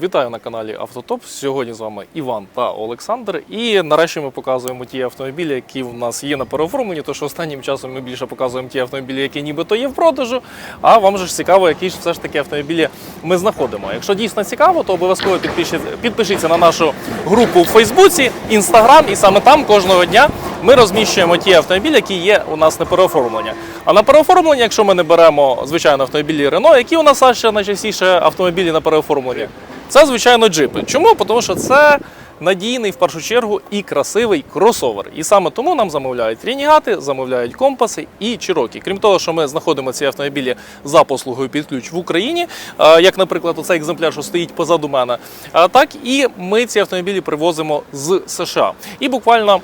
Вітаю на каналі Автотоп. Сьогодні з вами Іван та Олександр. І нарешті ми показуємо ті автомобілі, які в нас є на переоформленні. Що останнім часом ми більше показуємо ті автомобілі, які нібито є в продажу. А вам же ж цікаво, які ж все ж таки автомобілі ми знаходимо. Якщо дійсно цікаво, то обов'язково підпишіться, на нашу групу у Фейсбуці, Інстаграм, і саме там кожного дня ми розміщуємо ті автомобілі, які є у нас на переоформлення. А на переоформлення, якщо ми не беремо звичайно автомобілі Renault, які у нас ще найчастіше автомобілі на переоформленні. Це, звичайно, джипи. Чому? Тому що це надійний в першу чергу і красивий кросовер. І саме тому нам замовляють рінігати, замовляють компаси і чирокі. Крім того, що ми знаходимо ці автомобілі за послугою під ключ в Україні, як, наприклад, оцей екземпляр, що стоїть позаду мене, так і ми ці автомобілі привозимо з США. І буквально.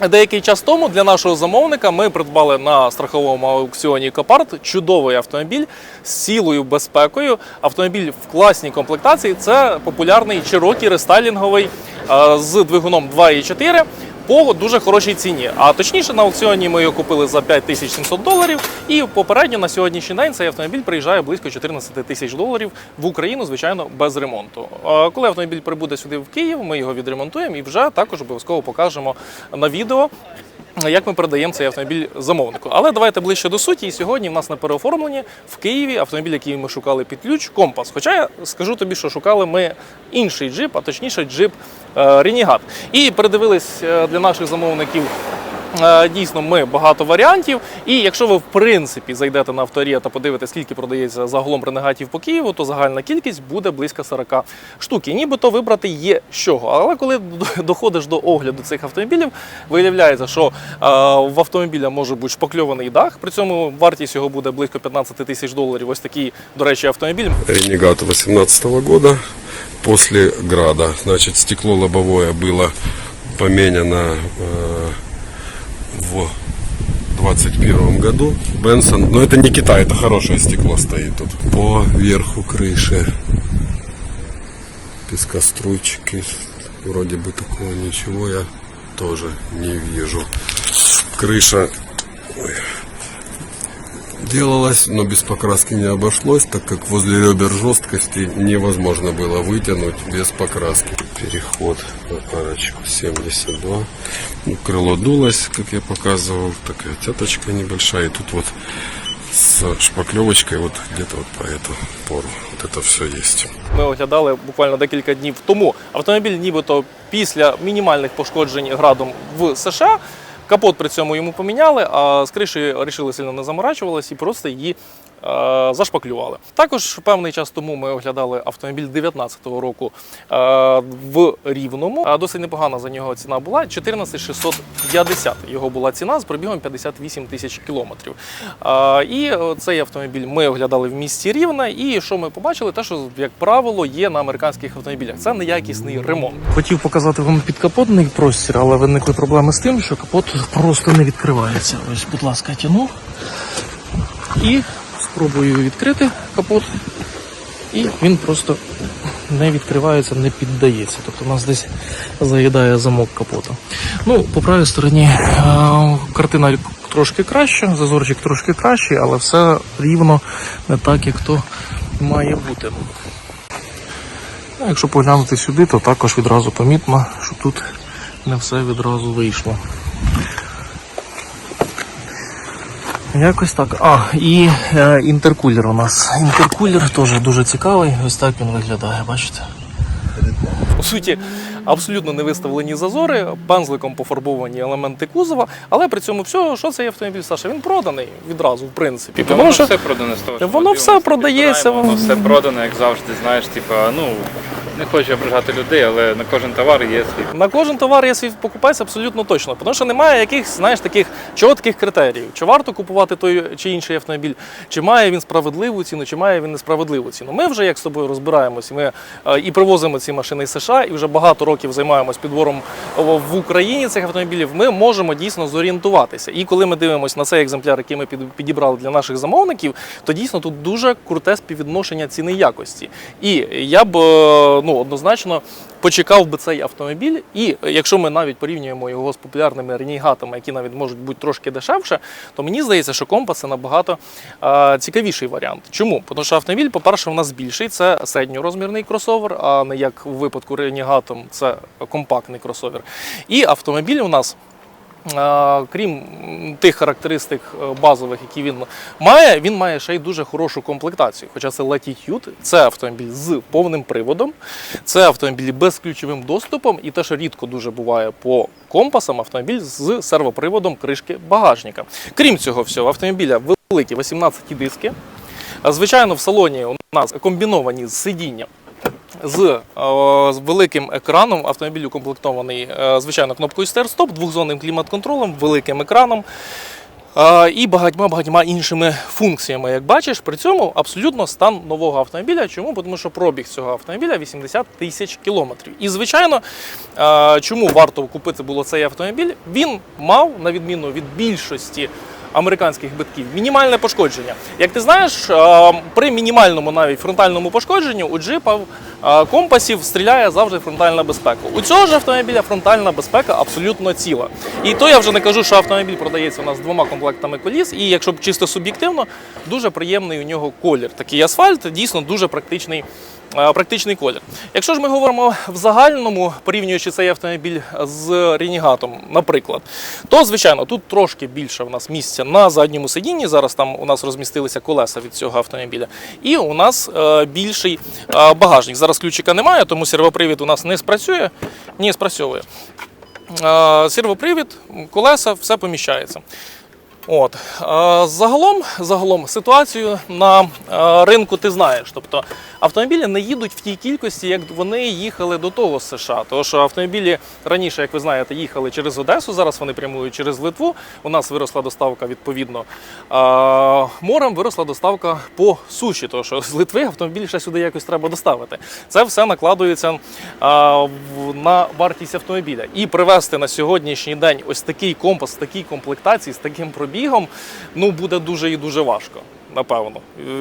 Деякий час тому для нашого замовника ми придбали на страховому аукціоні Копарт чудовий автомобіль з цілою безпекою. Автомобіль в класній комплектації. Це популярний Cherokee рестайлінговий е, з двигуном 2.4 по дуже хорошій ціні. А точніше на аукціоні ми його купили за 5700 доларів. І попередньо на сьогоднішній день цей автомобіль приїжджає близько 14 тисяч доларів в Україну, звичайно, без ремонту. Коли автомобіль прибуде сюди в Київ, ми його відремонтуємо і вже також обов'язково покажемо на відео. Як ми передаємо цей автомобіль замовнику. Але давайте ближче до суті. І сьогодні в нас на переоформленні в Києві автомобіль, який ми шукали під ключ, компас. Хоча я скажу тобі, що шукали ми інший джип, а точніше джип е, Ренігат. І передивились е, для наших замовників. Е, Дійсно, ми багато варіантів. І якщо ви в принципі зайдете на авторія та подивитесь, скільки продається загалом ренегатів по Києву, то загальна кількість буде близько 40 штук. І нібито вибрати є з чого. Але коли доходиш до огляду цих автомобілів, виявляється, що е, в автомобіля може бути шпакльований дах. При цьому вартість його буде близько 15 тисяч доларів. Ось такий, до речі, автомобіль. Ренегат 18 года после града. Значит, стекло лобовое было поменяно э, в 21 году. Бенсон, но это не Китай, это хорошее стекло стоит тут. По верху крыши пескоструйчики. Вроде бы такого ничего я тоже не вижу. Крыша ой, делалось, но без покраски не обошлось, так как возле ребер жесткости невозможно было вытянуть без покраски. Переход на парочку 72. Ну, крыло дулось, как я показывал, такая тяточка небольшая. И тут вот с шпаклевочкой вот где-то вот по эту пору. Вот это все есть. Ми оглядали буквально декілька днів тому. Автомобіль, нібито після мінімальних пошкоджень градом в США. Капот при цьому йому поміняли, а з криші вирішили сильно не заморачувалися і просто її зашпаклювали. Також певний час тому ми оглядали автомобіль 2019 року е, в Рівному. А Досить непогана за нього ціна була 14 650. Його була ціна з пробігом 58 тисяч кілометрів. Е, і е, цей автомобіль ми оглядали в місті Рівне. І що ми побачили? Те, що як правило є на американських автомобілях. Це неякісний ремонт. Хотів показати вам підкапотний простір, але виникли проблеми з тим, що капот просто не відкривається. Ось, будь ласка, тяну і спробую відкрити капот, і він просто не відкривається, не піддається. Тобто у нас десь заїдає замок капота. Ну, по правій стороні е, картина трошки краща, зазорчик трошки кращий, але все рівно не так, як то має бути. Якщо поглянути сюди, то також відразу помітно, що тут не все відразу вийшло. Якось так. А, і е, інтеркулер у нас. Інтеркулер теж дуже цікавий. Ось так він виглядає, бачите? По суті, абсолютно не виставлені зазори, пензликом пофарбовані елементи кузова, але при цьому всього, що цей автомобіль, Саша, він проданий відразу, в принципі. Тому воно що все продане з того, що Воно ми все дивимося, продається, підбираємо, воно- Воно все продане, як завжди, знаєш, типа, ну, не хочу ображати людей, але на кожен товар є свій. на кожен товар є свій покупець абсолютно точно, тому що немає якихось, знаєш, таких чітких критеріїв. Чи варто купувати той чи інший автомобіль, чи має він справедливу ціну, чи має він несправедливу ціну. Ми вже як з тобою розбираємось, ми е, і привозимо ці машини з США, і вже багато років займаємось підбором в Україні цих автомобілів. Ми можемо дійсно зорієнтуватися. І коли ми дивимося на цей екземпляр, який ми підібрали для наших замовників, то дійсно тут дуже круте співвідношення ціни якості. І я б е, ну, однозначно почекав би цей автомобіль. І якщо ми навіть порівнюємо його з популярними ренігатами, які навіть можуть бути трошки дешевше, то мені здається, що компас це набагато е, цікавіший варіант. Чому? Тому що автомобіль, по-перше, в нас більший, це середньорозмірний кросовер, а не як у випадку ренігатом, це компактний кросовер. І автомобіль у нас. Крім тих характеристик е, базових, які він має, він має ще й дуже хорошу комплектацію. Хоча це Latitude, це автомобіль з повним приводом, це автомобіль без ключовим доступом, і те, що рідко дуже буває по компасам, автомобіль з сервоприводом кришки багажника. Крім цього всього, автомобіля великі 18 диски. Звичайно, в салоні у нас комбіновані з сидінням з, е, великим екраном. Автомобіль укомплектований, е, звичайно, кнопкою старт-стоп, двохзонним клімат-контролем, великим екраном. е, І багатьма багатьма іншими функціями, як бачиш, при цьому абсолютно стан нового автомобіля. Чому? Тому що пробіг цього автомобіля 80 тисяч кілометрів. І звичайно, чому варто купити було цей автомобіль? Він мав, на відміну від більшості американських битків, мінімальне пошкодження. Як ти знаєш, е, при мінімальному навіть фронтальному пошкодженні у джипів е, компасів стріляє завжди фронтальна безпека. У цього ж автомобіля фронтальна безпека абсолютно ціла. І то я вже не кажу, що автомобіль продається у нас двома комплектами коліс, і якщо чисто суб'єктивно, дуже приємний у нього колір. Такий асфальт, дійсно дуже практичний. Е, Практичний колір. Якщо ж ми говоримо в загальному, порівнюючи цей автомобіль з ренігатом, наприклад, то звичайно тут трошки більше в нас місця на задньому сидінні. Зараз там у нас розмістилися колеса від цього автомобіля, і у нас е, більший е, багажник. Зараз ключика немає, тому сервопривід у нас не спрацює, ні, спрацьовує. Сервопривід, колеса, все поміщається. От. Загалом, загалом ситуацію на ринку ти знаєш. Тобто автомобілі не їдуть в тій кількості, як вони їхали до того з США. Тому що автомобілі раніше, як ви знаєте, їхали через Одесу, зараз вони прямують через Литву. У нас виросла доставка відповідно морем, виросла доставка по суші, тому що з Литви автомобілі ще сюди якось треба доставити. Це все накладується на вартість автомобіля. І привезти на сьогоднішній день ось такий компас, такій комплектації, з таким пробігом, ну буде дуже і дуже важко. Напевно.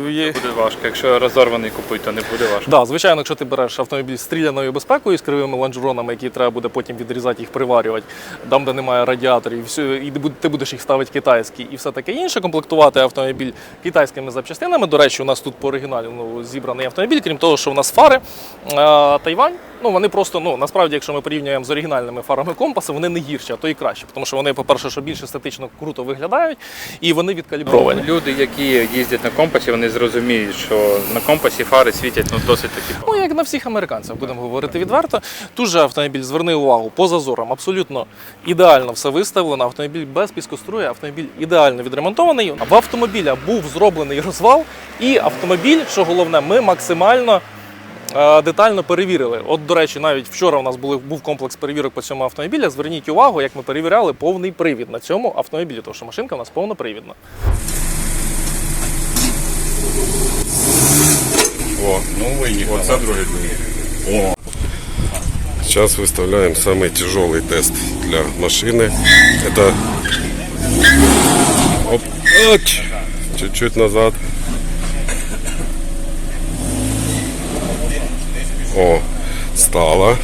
Є- Буде важко. Якщо розорваний купить, то не буде важко. Да, звичайно, якщо ти береш автомобіль з стріляною безпекою, з кривими лонжеронами, які треба буде потім відрізати їх, приварювати, там, де немає радіаторів, і ти будеш їх ставити китайські і все таке інше, комплектувати автомобіль китайськими запчастинами. До речі, у нас тут по оригіналі ну, зібраний автомобіль, крім того, що у нас фари е, Тайвань. Ну, вони просто, ну насправді, якщо ми порівнюємо з оригінальними фарами компаса, вони не гірші, а то і краще. Тому що вони, по-перше, що більш естетично круто виглядають, і вони відкалібровані. Люди, які їздять на компасі, вони зрозуміють, що на компасі фари світять ну, досить таки Ну, як на всіх американцях, будемо говорити відверто. Тут же автомобіль, зверни увагу, по зазорам абсолютно ідеально все виставлено. Автомобіль без піскоструя, автомобіль ідеально відремонтований. В автомобіля був зроблений розвал, і автомобіль, що головне, ми максимально. е, Детально перевірили. От, до речі, навіть вчора у нас були, був комплекс перевірок по цьому автомобілю. Зверніть увагу, як ми перевіряли повний привід на цьому автомобілі, тому що машинка у нас повнопривідна. О, ну выехал. Вот другой О. Сейчас выставляем самый тяжелый тест для машины. Это Оп. Чуть-чуть назад. О, стало.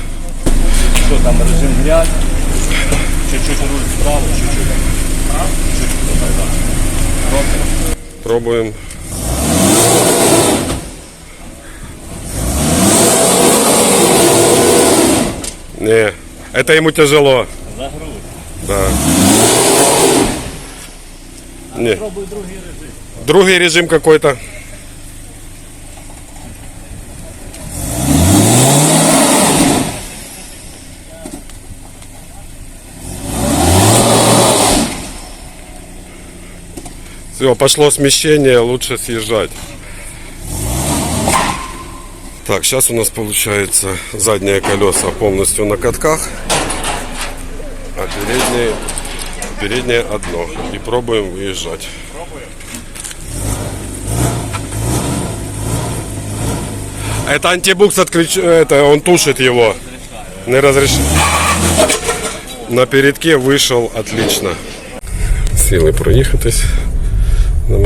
Что там режим грязь? Чуть-чуть руль вправо, чуть-чуть. Пробуем. Не, это ему тяжело. За грудь. Да. Не. Пробуй другий режим. Другий режим какой-то. Все, пошло смещение, лучше съезжать. Так, сейчас у нас получается задние колеса полностью на катках, а передние, переднее одно. И пробуем выезжать. Это антибукс отключ... Это он тушит его. Не разрешит. На передке вышел отлично. Сіли проїхатись на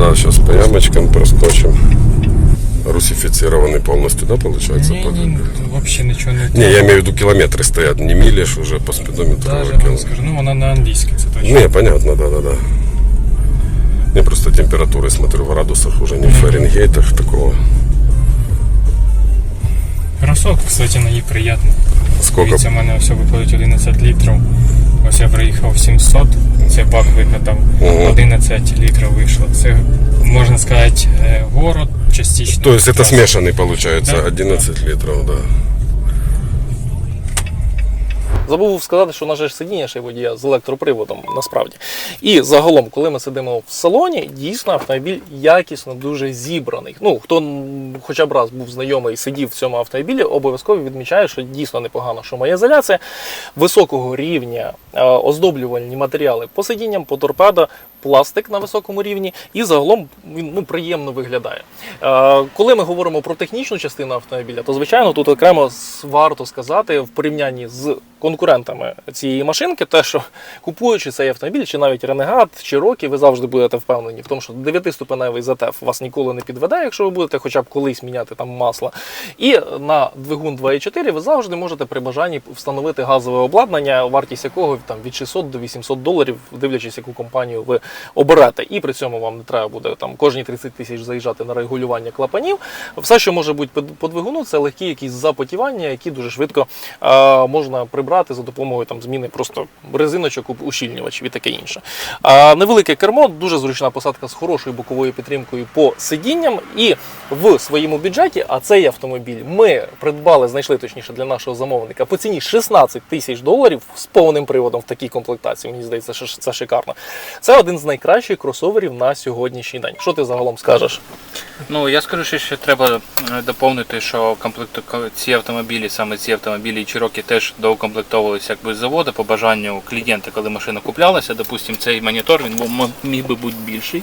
Да, сейчас по ямочкам проскочим. Русифицированный полностью, да, получается? Не, не, вообще ничего не Не, я имею в виду километры стоят, не милишь уже по спидометру. Даже, я скажу, ну, она на английском, кстати. Не, понятно, да-да-да. Не просто температуры смотрю в градусах, уже не в Фаренгейтах такого. Росок, кстати, на ней приятный. Сколько? Видите, у меня все выходит 11 литров. Ось я приїхав 700, це бак викатав, Ого. 11 літрів вийшло. Це, можна сказати, е, город частично. То есть это виходить, смешанный получается, Да. 11 литров, да. Забув сказати, що наше ж сидіння ще водія з електроприводом насправді. І загалом, коли ми сидимо в салоні, дійсно автомобіль якісно дуже зібраний. Ну хто хоча б раз був знайомий, сидів в цьому автомобілі, обов'язково відмічає, що дійсно непогана шумоізоляція, високого рівня е, оздоблювальні матеріали по сидінням, по торпедо, пластик на високому рівні, і загалом він ну, приємно виглядає. Е, Коли ми говоримо про технічну частину автомобіля, то звичайно тут окремо варто сказати в порівнянні з конкурентами цієї машинки, те, що купуючи цей автомобіль, чи навіть Ренегат, чи Рокі, ви завжди будете впевнені в тому, що 9-ступеневий ZF вас ніколи не підведе, якщо ви будете хоча б колись міняти там масло. І на двигун 2.4 ви завжди можете при бажанні встановити газове обладнання, вартість якого там від 600 до 800 доларів, дивлячись, яку компанію ви оберете. І при цьому вам не треба буде там кожні 30 тисяч заїжджати на регулювання клапанів. Все, що може бути по двигуну, це легкі якісь запотівання, які дуже швидко е, можна прибрати за допомогою там зміни просто резиночок, ущільнювачів і таке інше. А невелике кермо, дуже зручна посадка з хорошою боковою підтримкою по сидінням. І в своєму бюджеті, а цей автомобіль ми придбали, знайшли точніше для нашого замовника по ціні 16 тисяч доларів з повним приводом в такій комплектації. Мені здається, що це шикарно. Це один з найкращих кросоверів на сьогоднішній день. Що ти загалом скажеш? Ну я скажу, що ще треба е, доповнити, що комплекту ці автомобілі, саме ці автомобілі і Чирокі теж доукомплектовувалися якби з заводу по бажанню клієнта, коли машина куплялася. Допустим, цей монітор він міг би бути більший.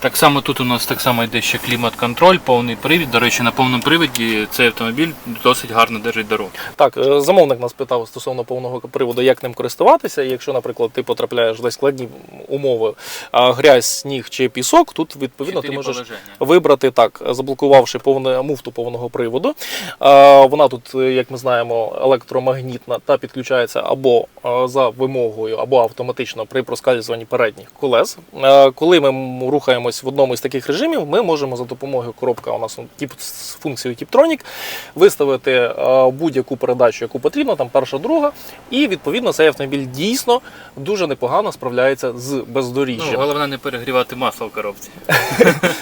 Так само тут у нас так само йде ще клімат-контроль, повний привід. До речі, на повному привіді цей автомобіль досить гарно держить дорогу. Так, е, замовник нас питав стосовно повного приводу, як ним користуватися. І Якщо, наприклад, ти потрапляєш в складні умови, грязь, сніг чи пісок, тут відповідно ти можеш положення. вибрати так, заблокувавши повне муфту повного приводу. Вона тут, е, як ми знаємо, електромагнітна та підключається або е, за вимогою, або автоматично при проскальзуванні передніх колес. Коли ми м- рухаємось в одному із таких режимів, ми можемо за допомогою коробка у нас тип з функцією Tiptronic виставити е, будь-яку передачу, яку потрібно, там перша, друга, і відповідно цей автомобіль дійсно дуже непогано справляється з бездоріжжям. Ну, головне не перегрівати масло в коробці.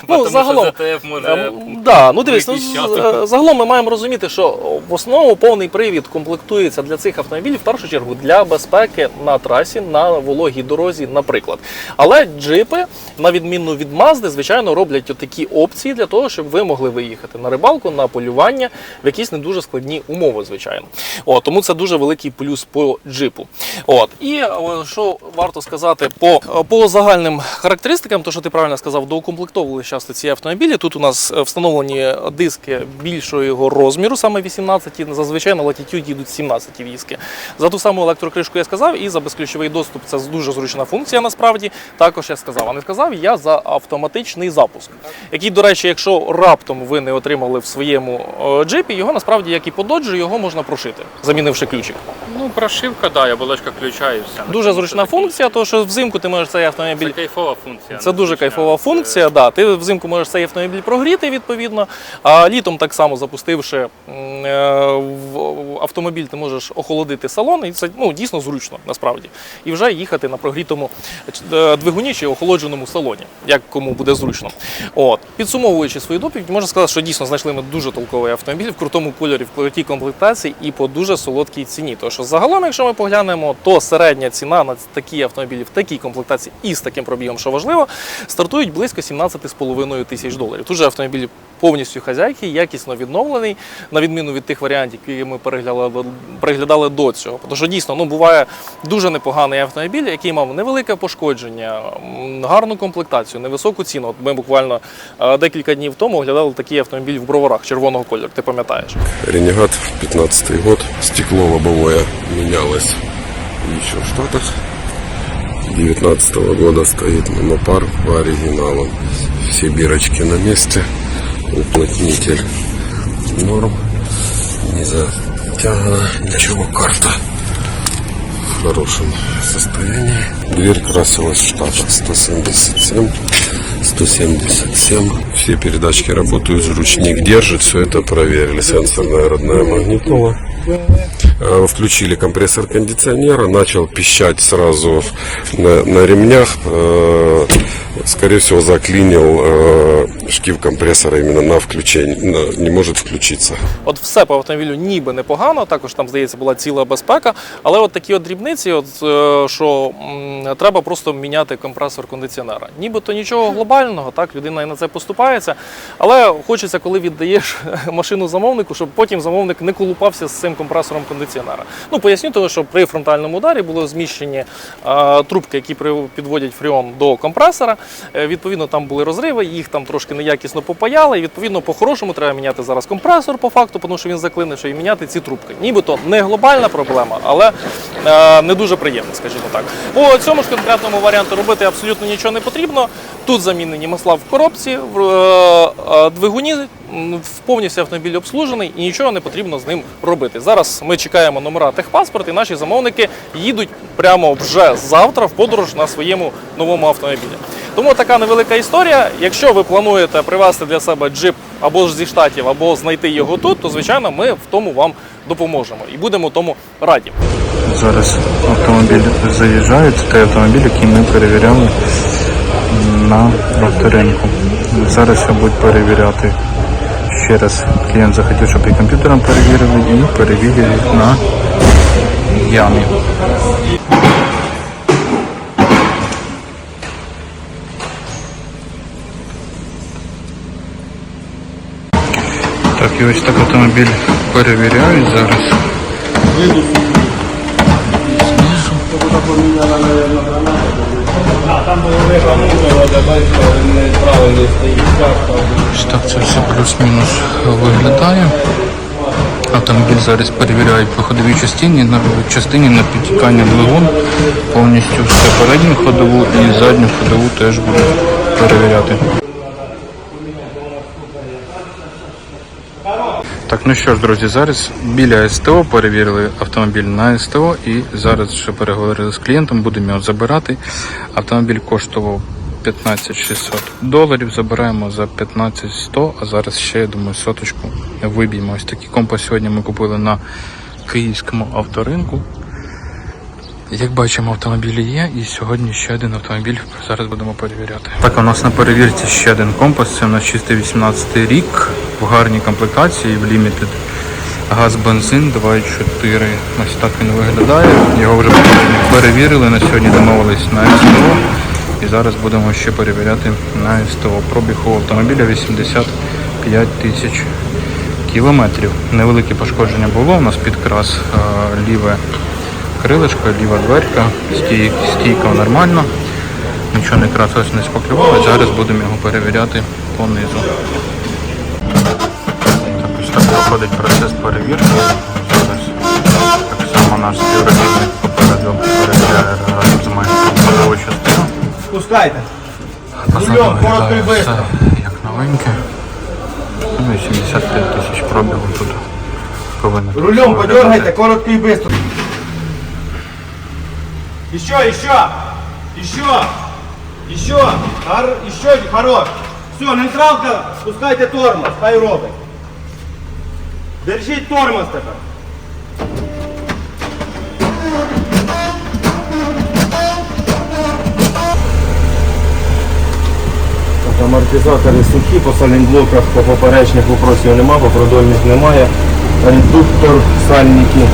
Ну, загалом, може Ем, Да, ну дивись, ну, е, загалом ми маємо розуміти, що в основному повний привід комплектується для цих автомобілів в першу чергу для безпеки на трасі, на вологій дорозі, наприклад. Але джипи, на відміну від Мазди, звичайно, роблять такі опції для того, щоб ви могли виїхати на рибалку, на полювання в якісь не дуже складні умови, звичайно. О, тому це дуже великий плюс по джипу. От і що варто сказати по, по загальним характеристикам, то що ти правильно сказав, доукомплектовували часто ці автомобілі. Тут у нас е, встановлені диски більшого його розміру, саме 18, зазвичай на Latitude йдуть 17 візки. За ту саму електрокришку я сказав, і за безключовий доступ це дуже зручна функція. Насправді також я сказав. А не сказав я за автоматичний запуск, який, до речі, якщо раптом ви не отримали в своєму е, джипі, його насправді, як і по доджу, його можна прошити, замінивши ключик. Ну, прошивка, да, оболочка ключа і все. Дуже зручна функція, тому що взимку ти можеш цей автомобіль. Це кайфова функція. Це дуже кайфова функція. Да. Ти взимку можеш цей автомобіль прогріти відповідно. А літом так само запустивши е, в автомобіль, ти можеш охолодити салон, і це ну, дійсно зручно насправді. І вже їхати на прогрітому е, двигуні чи охолодженому салоні, як кому буде зручно. От підсумовуючи свою доповідь, можна сказати, що дійсно знайшли ми дуже толковий автомобіль в крутому кольорі, в крутій комплектації і по дуже солодкій ціні. Тому що загалом, якщо ми поглянемо, то середня ціна на такі автомобілі в такій комплектації і з таким пробігом, що важливо, стартують близько 17,5 тисяч доларів. Тут же автомобіль повністю хазяйки, якісно відновлений, на відміну від тих варіантів, які ми переглядали, переглядали до цього. Тому що дійсно ну, буває дуже непоганий автомобіль, який мав невелике пошкодження, гарну комплектацію, невисоку ціну. От ми буквально е, декілька днів тому оглядали такий автомобіль в броварах червоного кольору, ти пам'ятаєш. Ренегат 15 год. Стекло лобовое менялось еще в Штатах. 19 года стоит монопар по оригиналу. Все бирочки на месте. Уплотнитель норм. Не затягана. Ничего, карта в хорошем состоянии. Дверь красилась в штатах 177, 177. Все передачки работают, ручник держит, все это проверили. Сенсорная родная магнитола. Э, Включили компрессор кондиционера, начал пищать сразу на, на ремнях. Скорее всего, заклинил э, шкив компрессора именно на включение. на- Не может включиться. От все по автомобілю ніби непогано, також там, здається, була ціла безпека. Але от такі от дрібниці, от, е, що м, треба просто міняти компресор кондиціонера. Нібито нічого глобального, так, людина і на це поступається. Але хочеться, коли віддаєш машину замовнику, щоб потім замовник не колупався з цим компресором кондиціонера. Ну, поясню, того, що при фронтальному ударі були зміщені е, трубки, які підводять фріон до компресора. Е, відповідно, там були розриви, їх там трошки неякісно попаяли. І відповідно, по-хорошому треба міняти зараз компресор по факту, тому що він заклинивши, і міняти ці трубки. Нібито не глобальна проблема, але е, не дуже приємна, скажімо так. По цьому ж конкретному варіанту робити абсолютно нічого не потрібно. Тут замінені масла в коробці, в е, двигуні повністю автомобіль обслужений і нічого не потрібно з ним робити. Зараз ми чекаємо номера техпаспорт, і наші замовники їдуть прямо вже завтра в подорож на своєму новому автомобілі. Тому така невелика історія. Якщо ви плануєте привезти для себе джип або ж зі штатів, або знайти його тут, то звичайно ми в тому вам допоможемо і будемо тому раді. Зараз автомобіль заїжджає. Це той автомобіль, який ми перевіряли на авторинку. Зараз його будуть перевіряти ще раз. Клієнт захотів, щоб і комп'ютером перевірили, і перевірили на ямі. Так, і ось так автомобіль перевіряють зараз. Ось так це все плюс-мінус виглядає. Автомобіль зараз перевіряють по ходовій частині, на частині на підтікання двигун, повністю все передню ходову і задню ходову теж будуть перевіряти. Так, ну що ж, друзі, зараз біля СТО перевірили автомобіль на СТО і зараз ще переговорили з клієнтом, будемо його забирати. Автомобіль коштував 15 600 доларів, забираємо за 15 100, а зараз ще, я думаю, соточку виб'ємо. Ось такий компас сьогодні ми купили на київському авторинку. Як бачимо, автомобілі є, і сьогодні ще один автомобіль зараз будемо перевіряти. Так, у нас на перевірці ще один компас. Це у нас чистий 18 рік в гарній комплектації в Limited. Газ, бензин 2,4. Ось так він виглядає. Його вже перевірили. На сьогодні домовились на СТО. І зараз будемо ще перевіряти на СТО. Пробіг у автомобіля 85 тисяч кілометрів. Невелике пошкодження було. У нас підкрас ліве крилишко, ліва дверка, стій, стійка нормально. Нічого не красилось, не споклювало. Зараз будемо його перевіряти понизу. Так, ось так проходить процес перевірки. Зараз так само наш співробітник Посаду Рульом, коротко і бистро. як новеньке. Ну і 75 тисяч пробігу тут повинно. Рулем подергайте, коротко и быстро. Еще, еще, еще, еще, Хор- еще, хорош. Все, нейтралка, спускайте тормоз, хай робить. Держіть тормоз тепер. Амортизатори сухі, по салінблоках, по поперечних вопросів нема, по продольних немає. Редуктор, сальники.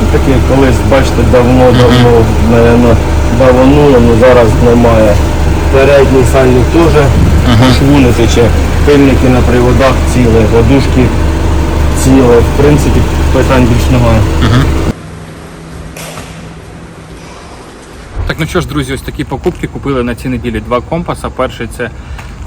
Ну, Такі колись, бачите, давно-давно, наверно, давануло, але зараз немає. Передній сальник теж шву не тече. Пильники на приводах ціле, водушки ціле. В принципі, питань більш немає. Так, ну що ж, друзі, ось такі покупки купили на цій неділі два компаса. Перший це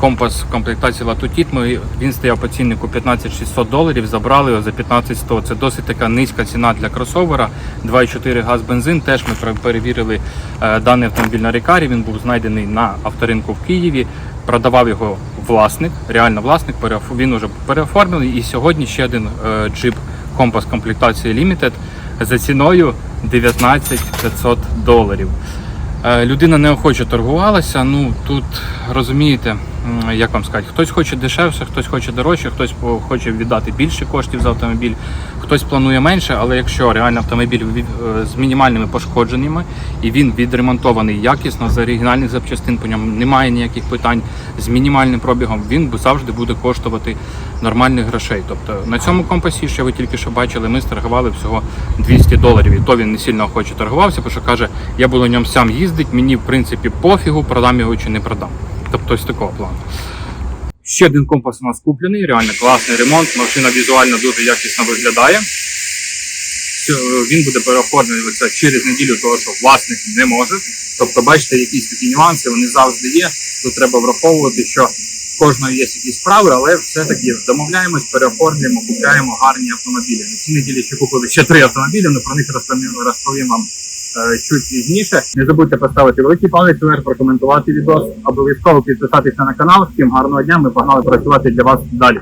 компас в комплектації. Ми, він стояв по ціннику 15 600 доларів, забрали його за 15 100. Це досить така низька ціна для кросовера. 2,4 газ бензин. Теж ми перевірили е, даний автомобіль на Рікарі. Він був знайдений на авторинку в Києві. Продавав його власник, реально власник, він уже переоформлений. І сьогодні ще один е, джип компас комплектації Limited за ціною 19 500 доларів. Е, Людина неохоче торгувалася. Ну тут розумієте, як вам сказати, хтось хоче дешевше, хтось хоче дорожче, хтось хоче віддати більше коштів за автомобіль, хтось планує менше. Але якщо реально автомобіль е, з мінімальними пошкодженнями і він відремонтований якісно з оригінальних запчастин, по ньому немає ніяких питань з мінімальним пробігом, він завжди буде коштувати нормальних грошей. Тобто на цьому компасі, що ви тільки що бачили, ми сторгували всього 200 доларів. І то він не сильно охоче торгувався, тому що каже, я буду на ньому сам їздити, мені в принципі пофігу, продам його чи не продам. Тобто ось такого плану. Ще один компас у нас куплений, реально класний ремонт. Машина візуально дуже якісно виглядає. Він буде переоформлюватися через неділю, того що власник не може. Тобто, бачите, якісь такі нюанси, вони завжди є. Тут треба враховувати, що в кожної є якісь справи, але все-таки домовляємось, переоформлюємо, купляємо гарні автомобілі. На цій неділі ще купили ще три автомобілі, але про них розповім, вам чуть пізніше. Не забудьте поставити великий палець вверх, прокоментувати відео, обов'язково підписатися на канал. Всім гарного дня. Ми погнали працювати для вас далі.